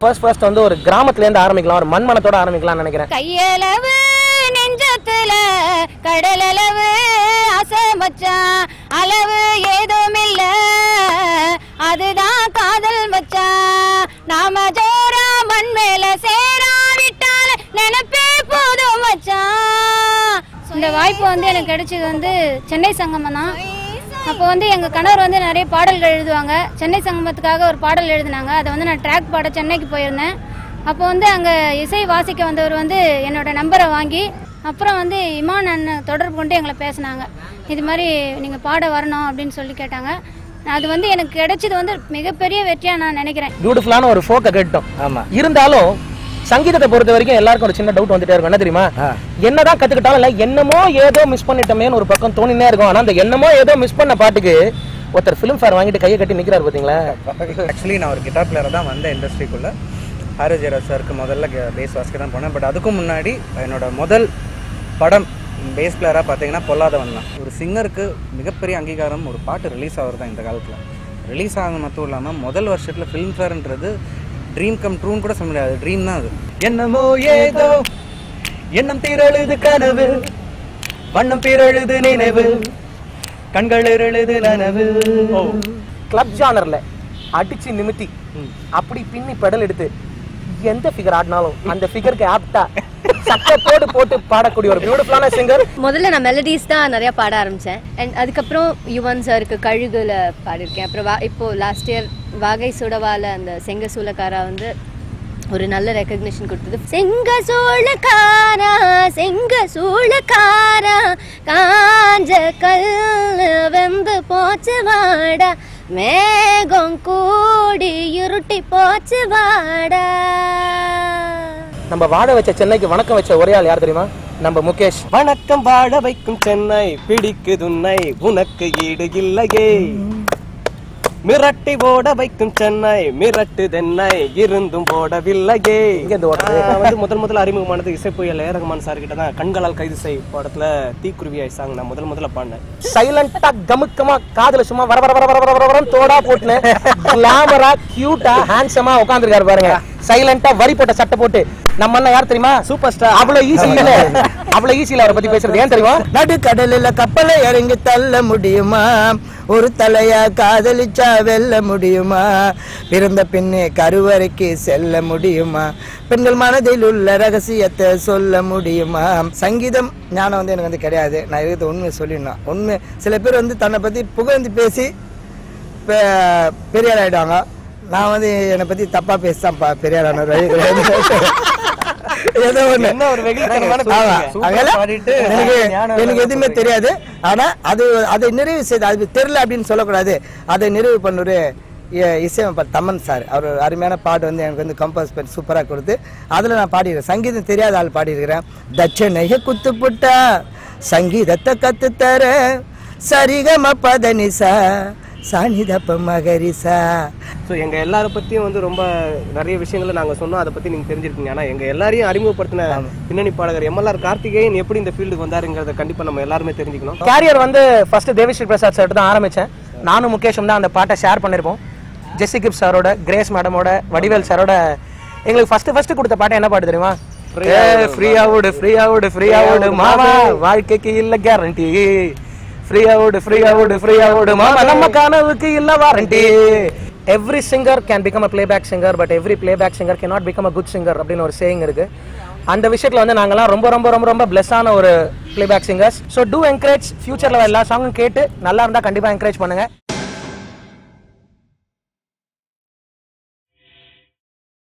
First first வந்து ஒரு கிராமத்துலேருந்து ஆரம்பிக்கலாம் ஒரு மண்மனத்தோட ஆரம்பிக்கலாம்னு நினைக்கிறேன். கையளவு நெஞ்சத்துல கடலளவு அசமச்சான் அளவு ஏதும் இல்ல அதுதான் காதல் மச்சான் நாம ஜோரா மண் மேல சேராவிட்டால் நினைப்பே போதும் மச்சான் இந்த வாய்ப்பு வந்து எனக்கு கிடைச்சது வந்து சென்னை சங்கமம் தான் அப்போ வந்து எங்கள் கணவர் வந்து நிறைய பாடல்கள் எழுதுவாங்க. சென்னை சங்கமத்துக்காக ஒரு பாடல் எழுதினாங்க. அதை வந்து நான் ட்ராக் பாட சென்னைக்கு போயிருந்தேன். அப்போ வந்து அங்கே இசை வாசிக்க வந்தவர் வந்து என்னோட நம்பரை வாங்கி அப்புறம் வந்து இமான் அண்ணன் தொடர்பு கொண்டு எங்களை பேசினாங்க. இது மாதிரி நீங்கள் பாட வரணும் அப்படின்னு சொல்லி கேட்டாங்க. அது வந்து எனக்கு கிடைச்சது வந்து மிகப்பெரிய வெற்றியாக நான் நினைக்கிறேன். பியூட்டிஃபுல்லான ஒரு ஃபோக்கை கேட்டோம். ஆமா. இருந்தாலும் சங்கீதத்தை பொறுத்த வரைக்கும் எல்லாருக்கும் ஒரு சின்ன டவுட் வந்துட்டே இருக்கும். என்ன தெரியுமா. என்னதான் கத்துக்கிட்டாலும் இல்ல என்னமோ ஏதோ மிஸ் பண்ணிட்டோமேன்னு ஒரு பக்கம் தோணினே இருக்கும். ஆனா அந்த என்னமோ ஏதோ மிஸ் பண்ண பாட்டுக்கு ஒருத்தர் ஃபிலிம் ஃபேர் வாங்கிட்டு கையை கட்டி நிக்கிறாரு பாத்தீங்களா? ஆக்சுவலி நான் ஒரு கிட்டார் பிளேயராக தான் வந்தேன் இண்டஸ்ட்ரிக்குள்ளே ஹாரி ஜெயராஜ் சாருக்கு முதல்ல பேஸ் வாசிக்க தான் போனேன். பட் அதுக்கும் முன்னாடி என்னோட முதல் படம் பேஸ் பிளேயராக பார்த்தீங்கன்னா பொல்லாதவன் தான். ஒரு சிங்கருக்கு மிகப்பெரிய அங்கீகாரம் ஒரு பாட்டு ரிலீஸ் ஆகிறது தான் இந்த காலத்தில். ரிலீஸ் ஆனது மட்டும் இல்லாமல் முதல் வருஷத்தில் ஃபிலிம் ஃபேர்ன்றது ட்ரீம் கம் ட்ரூன்னு கூட சொல்ல முடியாது. ட்ரீம் தான் அது. என்னமோ ஏதோ எண்ணம் திரழுது கனவு வண்ணம் பிறழுது நினைவு கண்கள் இருழுது நனவு. கிளப் ஜானர்ல அடிச்சு நிமித்தி. அப்படி பின்னி பெடல் எடுத்து எந்த ஃபிகர் ஆடினாலும் அந்த ஃபிகருக்கு ஆப்டா சட்டத்தோடு போட்டு பாடக்கூடிய ஒரு பியூட்டிஃபுல்லான சிங்கர் முதல்ல நான் மெலடிஸ் தான் நிறைய பாட ஆரம்பிச்சேன். அண்ட் அதுக்கப்புறம் யுவன் சாருக்கு கழுகுல பாடியிருக்கேன். அப்புறம் வா இப்போ லாஸ்ட் இயர் வாகை சுடவால அந்த செங்க சூலக்காரா வந்து ஒரு நல்ல ரெக்கக்னிஷன் கொடுத்தது. செங்க சூழக்காரா செங்க சூழக்காரா காஞ்ச கல் வெந்து போச்சு வாடா. மேகம் கூடி இருட்டி போச்சு வாடா. நம்ம வாழ வச்ச சென்னைக்கு வணக்கம் வச்ச ஒரே ஆள் யார் தெரியுமா? நம்ம முகேஷ். வணக்கம் வாழ வைக்கும் சென்னை பிடிக்குதுன்னை உனக்கு ஈடு இல்லையே. மிரட்டி ஓட வைக்கும் சென்னை மிரட்டு தென்னை இருந்தும் போடவில்லையே. வந்து முதல் முதல்ல அறிமுகமானது இசை புயல் ஏரகமான் சார் கிட்ட தான் கண்களால் கைது செய் படத்துல தீக்குருவியாய் சாங் நான் முதல் முதல்ல பாடினேன். சைலண்டா கமுக்கமா காதுல சும்மா வர வர வர வர வர தோடா போட்டுன்னு. கிளாமரா கியூட்டா ஹேண்ட்ஸமா உட்காந்துருக்காரு பாருங்க. சைலண்டா வரி போட்ட சட்டை போட்டு நம்ம அண்ணன் யார் தெரியுமா? சூப்பர் ஸ்டார் அவ்வளவு ஈஸி இல்ல. அவ்வளவு ஈஸி இல்ல அவரை பத்தி பேசுறது. ஏன் தெரியுமா? நடுக்கடலில் கப்பலை இறங்கி தள்ள முடியுமா? ஒரு தலையா காதலிச்சா வெல்ல முடியுமா? பிறந்த பின்னே கருவறைக்கு செல்ல முடியுமா? பெண்கள் மனதில் உள்ள ரகசியத்தை சொல்ல முடியுமா? சங்கீதம் ஞானம் வந்து எனக்கு வந்து கிடையாது. நான் இருக்கிறது உண்மை சொல்லிடணும். உண்மை சில பேர் வந்து தன்னை பத்தி புகழ்ந்து பேசி பெரியார் ஆயிடுவாங்க. நான் வந்து என்னை பத்தி தப்பா பேசிதான் பெரியார் ஆன வழி கிடையாது ஏதோ என்ன ஒரு வெகுளித்தனமான பாடிட்டு எனக்கு எதுவுமே தெரியாது. ஆனா அது அதை நிறைவு செய்து அது தெரியல அப்படின்னு சொல்லக்கூடாது. அதை நிறைவு பண்ணொரு இசையமைப்பார் தமன் சார். அவர் அருமையான பாட்டு வந்து எனக்கு வந்து கம்போஸ் பண்ணி சூப்பராக கொடுத்து அதில் நான் பாடியிருக்கேன். சங்கீதம் தெரியாத ஆள் பாடியிருக்கிறேன். தட்சணைய குத்து புட்டா சங்கீதத்தை கத்து தர சரிகம பதனிசா சாணிதப்ப மகரிசா ஸோ எங்க எல்லாரை பத்தியும் வந்து ரொம்ப நிறைய விஷயங்களை நாங்க சொன்னோம். அதை பத்தி நீங்க தெரிஞ்சிருக்கீங்க. ஆனா எங்க எல்லாரையும் அறிமுகப்படுத்தின பின்னணி பாடகர் எம்எல்ஆர் கார்த்திகேயன் எப்படி இந்த ஃபீல்டுக்கு வந்தாருங்கிறத கண்டிப்பா நம்ம எல்லாருமே தெரிஞ்சுக்கணும். கேரியர் வந்து ஃபர்ஸ்ட் தேவிஸ்ரீ பிரசாத் சார் தான் ஆரம்பிச்சேன். நானும் முகேஷும் தான் அந்த பாட்டை ஷேர் பண்ணிருப்போம். ஜெஸ்ஸி கிப் சாரோட கிரேஸ் மேடமோட வடிவேல் சாரோட எங்களுக்கு ஃபர்ஸ்ட் ஃபர்ஸ்ட் கொடுத்த பாட்டு என்ன பாட்டு தெரியுமா? ஃப்ரீயா விடு ஃப்ரீயா விடு ஃப்ரீயா விடு மாமா வாழ்க்கைக்கு இல்ல கேரண்டி ஃப்ரீயா விடு ஃப்ரீயா விடு ஃப்ரீயா விடு மாமா நம்ம கனவுக்கு இல்ல warranty every singer can become a playback singer but every playback singer can not become a good singer அப்படின்னு ஒரு சேயிங் இருக்கு. அந்த விஷயத்துல வந்து நாங்கெல்லாம் ரொம்ப ரொம்ப ரொம்ப ரொம்ப பிளெஸ்ஸான ஒரு playback singers so to encourage ஃபியூச்சர்ல எல்லா சாங்கும் கேட்டு நல்லா இருந்தா கண்டிப்பா என்கரேஜ் பண்ணுங்க.